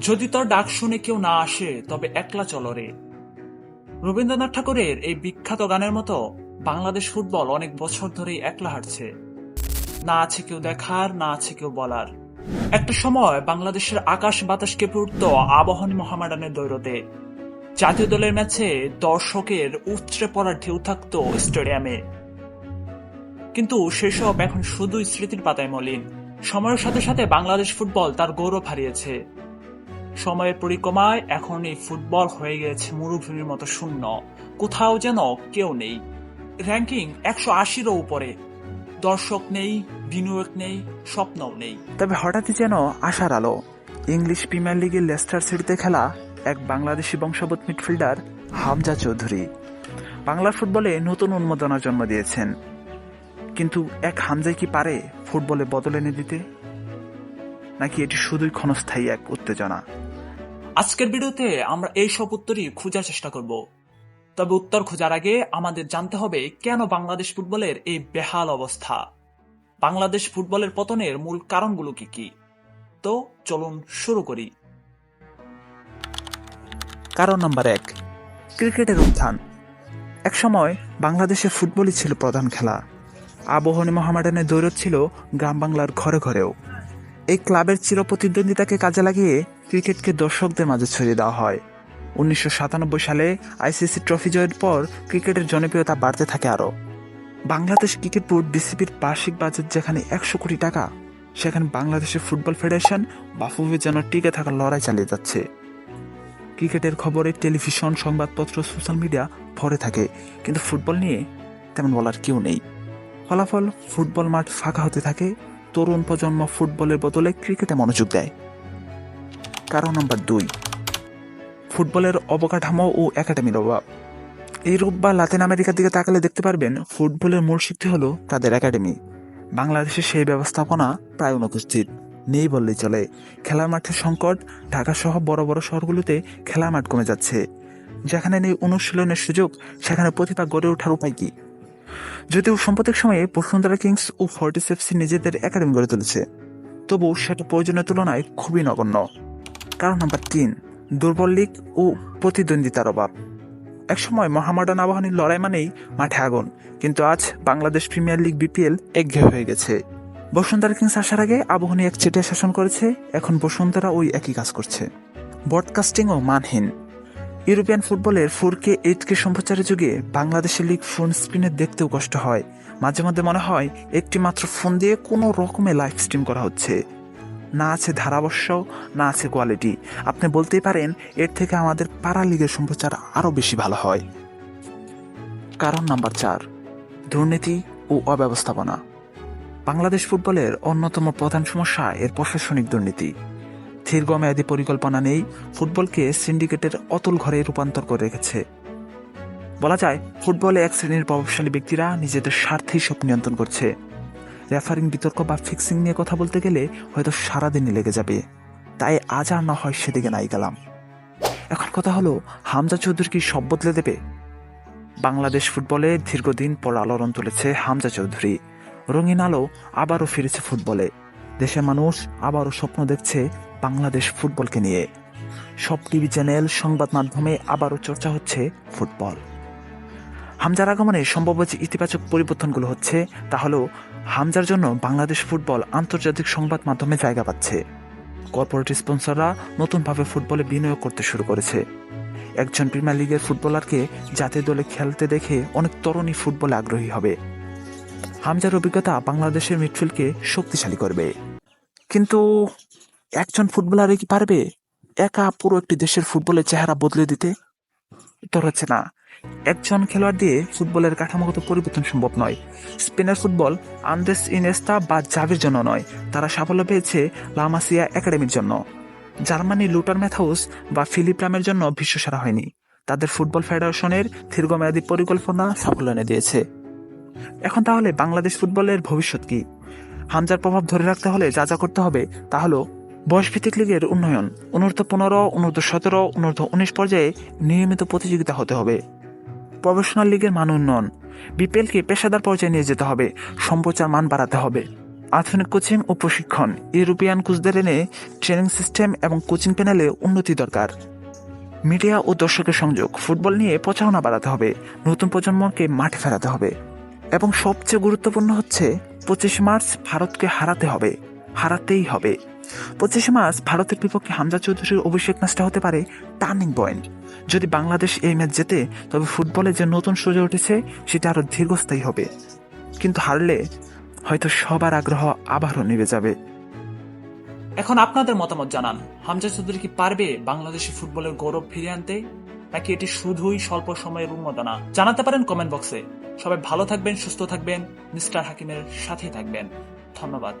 যদি তোর ডাক শুনে কেউ না আসে, তবে একলা চলো রে। রবীন্দ্রনাথ ঠাকুরের এই বিখ্যাত গানের মতো বাংলাদেশ ফুটবল অনেক বছর ধরেই একলা হাঁটছে। না আছে কেউ দেখার, না আছে কেউ বলার। একটা সময় বাংলাদেশের আকাশ বাতাস কেঁপে উঠত আবহন মহামাডানের দৈরতে। জাতীয় দলের ম্যাচে দর্শকের উচ্চে পড়ার ঢেউ থাকতো স্টেডিয়ামে। কিন্তু সেসব এখন শুধুই স্মৃতির পাতায় মলিন। সময়ের সাথে সাথে বাংলাদেশ ফুটবল তার গৌরব হারিয়েছে। সময়ের পরিক্রমায় এখন এই ফুটবল হয়ে গেছে মরুভূমির মতো শূন্য। কোথাও যেন কেউ নেই। র্যাঙ্কিং একশো আশিরও উপরে। দর্শক নেই, বিনিয়োগ নেই, স্বপ্নও নেই। তবে হঠাৎই যেন আশার আলো। ইংলিশ প্রিমিয়ার লিগের লেস্টার সিটিতে খেলা এক বাংলাদেশি বংশোদ্ভূত মিডফিল্ডার হামজা চৌধুরী। বাংলার ফুটবলে নতুন উন্মোদনার জন্ম দিয়েছেন। কিন্তু এক হামজাই কি পারে ফুটবলে বদল এনে দিতে? নাকি এটি শুধুই ক্ষণস্থায়ী এক উত্তেজনা? আজকের ভিডিওতে আমরা এই সব উত্তরই খোঁজার চেষ্টা করব। তবে উত্তর খোঁজার আগে আমাদের জানতে হবে কেন বাংলাদেশ ফুটবলের এই বেহাল অবস্থা? বাংলাদেশ ফুটবলের পতনের মূল কারণগুলো কি কি? তো চলুন শুরু করি। কারণ নাম্বার এক ক্রিকেটের উত্থান। একসময় বাংলাদেশে ফুটবলই ছিল প্রধান খেলা। আবহনী মহামাডানের দৌড় ছিল গ্রাম বাংলার ঘরে ঘরেও। এই ক্লাবের চিরপ্রতিদ্বন্দ্বিতাকে কাজে লাগিয়ে ক্রিকেটকে দর্শকদের মাঝে ছড়িয়ে দেওয়া হয়। উনিশশো সাতানব্বই সালে আইসিসি ট্রফি জয়ের পর ক্রিকেটের জনপ্রিয়তা বাড়তে থাকে আরও। বাংলাদেশ ক্রিকেট বোর্ড বিসিবির বার্ষিক বাজেট যেখানে একশো কোটি টাকা, সেখানে বাংলাদেশের ফুটবল ফেডারেশন বাফুভের যেন টিকে থাকার লড়াই চালিয়ে যাচ্ছে। ক্রিকেটের খবরে টেলিভিশন, সংবাদপত্র, সোশ্যাল মিডিয়া ভরে থাকে, কিন্তু ফুটবল নিয়ে তেমন বলার কেউ নেই। ফলাফল ফুটবল মাঠ ফাঁকা হতে থাকে তরুণ প্রজন্ম ফুটবলের বদলে ক্রিকেটে মনোযোগ দেয়। কারণ নম্বর দুই, ফুটবলের অবকাঠামো ও একাডেমির অভাব। ইউরোপ বা লাতিন আমেরিকার দিকে তাকালে দেখতে পারবেন, ফুটবলের মূল শক্তি হলো তাদের একাডেমি। বাংলাদেশে সেই ব্যবস্থাপনা প্রায় অনুপস্থিত, নেই বললেই চলে। খেলার মাঠের সংকট ঢাকা সহ বড় বড় শহরগুলোতে খেলার মাঠ কমে যাচ্ছে। যেখানে নেই অনুশীলনের সুযোগ, সেখানে প্রতিভা গড়ে ওঠার উপায় কি? যদিও সাম্প্রতিক সময়ে বসুন্ধরা কিংস ও ফর্টিস এফসি নিজেদের একাডেমি গড়ে তুলেছে তবু সেটা প্রয়োজনের তুলনায় খুবই নগণ্য। কারণ নাম্বার তিন, দুর্বল লীগ ও প্রতিদ্বন্দ্বিতার অভাব। একসময় মহামাডান আবাহনীর লড়াই মানেই মাঠে আগুন, কিন্তু আজ বাংলাদেশ প্রিমিয়ার লিগ বিপিএল একঘেয়ে হয়ে গেছে। বসুন্ধরা কিংস আসার আগে আবাহনী এক চেটে শাসন করেছে, এখন বসুন্ধরা ওই একই কাজ করছে। ব্রডকাস্টিংও মানহীন। ইউরোপিয়ান ফুটবলের ফোর কে এইট কে সম্প্রচারের যুগে বাংলাদেশের লিগ ফোন স্ক্রিনে দেখতেও কষ্ট হয়। মাঝে মাঝে মনে হয় একটি মাত্র ফোন দিয়ে কোনো রকমে লাইভ স্ট্রিম করা হচ্ছে। না আছে ধারাবর্ষ না আছে কোয়ালিটি। আপনি বলতেই পারেন, এর থেকে আমাদের পাড়া লিগের সম্প্রচার আরও বেশি ভালো হয়। কারণ নাম্বার চার, দুর্নীতি ও অব্যবস্থাপনা। বাংলাদেশ ফুটবলের অন্যতম প্রধান সমস্যা এর প্রশাসনিক দুর্নীতি। দীর্ঘমেয়াদী পরিকল্পনা নেই, ফুটবলকে সিন্ডিকেটের অতুল ঘরে রূপান্তর করে রেখেছে। বলা যায়, ফুটবলে এক শ্রেণির প্রভাবশালী ব্যক্তিরা নিজেদের স্বার্থেই সব নিয়ন্ত্রণ করছে। রেফারিং বিতর্ক বা ফিক্সিং নিয়ে কথা বলতে গেলে হয়তো সারাদিনই লেগে যাবে। তাই আজ আর না হয় সেদিকে নাই গেলাম। এখন কথা হলো, হামজা চৌধুরী কি সব বদলে দেবে? বাংলাদেশ ফুটবলে দীর্ঘদিন পর আলোড়ন তুলেছে হামজা চৌধুরী। রঙিন আলো আবারও ফিরেছে ফুটবলে। দেশের মানুষ আবারও স্বপ্ন দেখছে বাংলাদেশ ফুটবলকে নিয়ে। সব টিভি চ্যানেল, সংবাদ মাধ্যমে আবারও চর্চা হচ্ছে ফুটবল। হামজার আগমনে সম্ভব যে ইতিবাচক পরিবর্তনগুলো হচ্ছে, তা হলো হামজার জন্য বাংলাদেশ ফুটবল আন্তর্জাতিক সংবাদ মাধ্যমে জায়গা পাচ্ছে। কর্পোরেট স্পন্সররা নতুনভাবে ফুটবলে বিনিয়োগ করতে শুরু করেছে। একজন প্রিমিয়ার লিগের ফুটবলারকে জাতীয় দলে খেলতে দেখে অনেক তরুণী ফুটবলে আগ্রহী হবে। হামজার অভিজ্ঞতা বাংলাদেশের মিডফিল্ডকে শক্তিশালী করবে। কিন্তু একজন ফুটবলারই কি পারবে? একা পুরো একটি দেশের ফুটবলের চেহারা বদলে দিতে? উত্তর হচ্ছে না। একজন খেলোয়াড় দিয়ে ফুটবলের কাঠামোগত পরিবর্তন সম্ভব নয়। স্পেনের ফুটবল আন্দেস ইনেস্তা বা জাভির জন্য নয়। তারা সাফল্য পেয়েছে লামাসিয়া একাডেমির জন্য। জার্মানি লুটার ম্যাথাউস বা ফিলিপ রামের জন্য বিশ্বসেরা হয়নি। তাদের ফুটবল ফেডারেশনের দীর্ঘমেয়াদী পরিকল্পনা সাফল্য এনে দিয়েছে। এখন তাহলে বাংলাদেশ ফুটবলের ভবিষ্যৎ কি? হামজার প্রভাব ধরে রাখতে হলে যা যা করতে হবে তা হলো বয়সভিত্তিক লীগের উন্নয়ন অনূর্ধ্ব পনেরো অনূর্ধ্ব সতেরো অনূর্ধ্ব উনিশ পর্যায়ে নিয়মিত প্রতিযোগিতা হতে হবে। প্রফেশনাল লীগের মান উন্নয়ন, বিপিএলকে পেশাদার পর্যায়ে নিয়ে যেতে হবে, সম্প্রচার মান বাড়াতে হবে। আধুনিক কোচিং ও প্রশিক্ষণ, ইউরোপিয়ান কোচদের এনে ট্রেনিং সিস্টেম এবং কোচিং প্যানেলে উন্নতি দরকার। মিডিয়া ও দর্শকের সংযোগ, ফুটবল নিয়ে প্রচারণা বাড়াতে হবে, নতুন প্রজন্মকে মাঠে ফেরাতে হবে। এবং সবচেয়ে গুরুত্বপূর্ণ হচ্ছে পঁচিশ মার্চ ভারতকে হারাতে হবে, হারাতেই হবে। পঁচিশে মার্চ ভারতের বিপক্ষে হামজা চৌধুরীর অভিষেক ম্যাচটা হতে পারে টার্নিং পয়েন্ট। যদি বাংলাদেশ এই ম্যাচ জেতে, তবে ফুটবলে যে নতুন সুযোগ উঠেছে, সেটা আরও দীর্ঘস্থায়ী হবে। কিন্তু হারলে হয়তো সবার আগ্রহ আবারও নেমে যাবে। এখন আপনাদের মতামত জানান। হামজা চৌধুরী কি পারবে বাংলাদেশি ফুটবলের গৌরব ফিরিয়ে আনতে? নাকি এটি শুধুই স্বল্প সময়ের উন্মাদনা? জানাতে পারেন কমেন্ট বক্সে। সবাই ভালো থাকবেন, সুস্থ থাকবেন। মিস্টার হাকিমের সাথেই থাকবেন। ধন্যবাদ।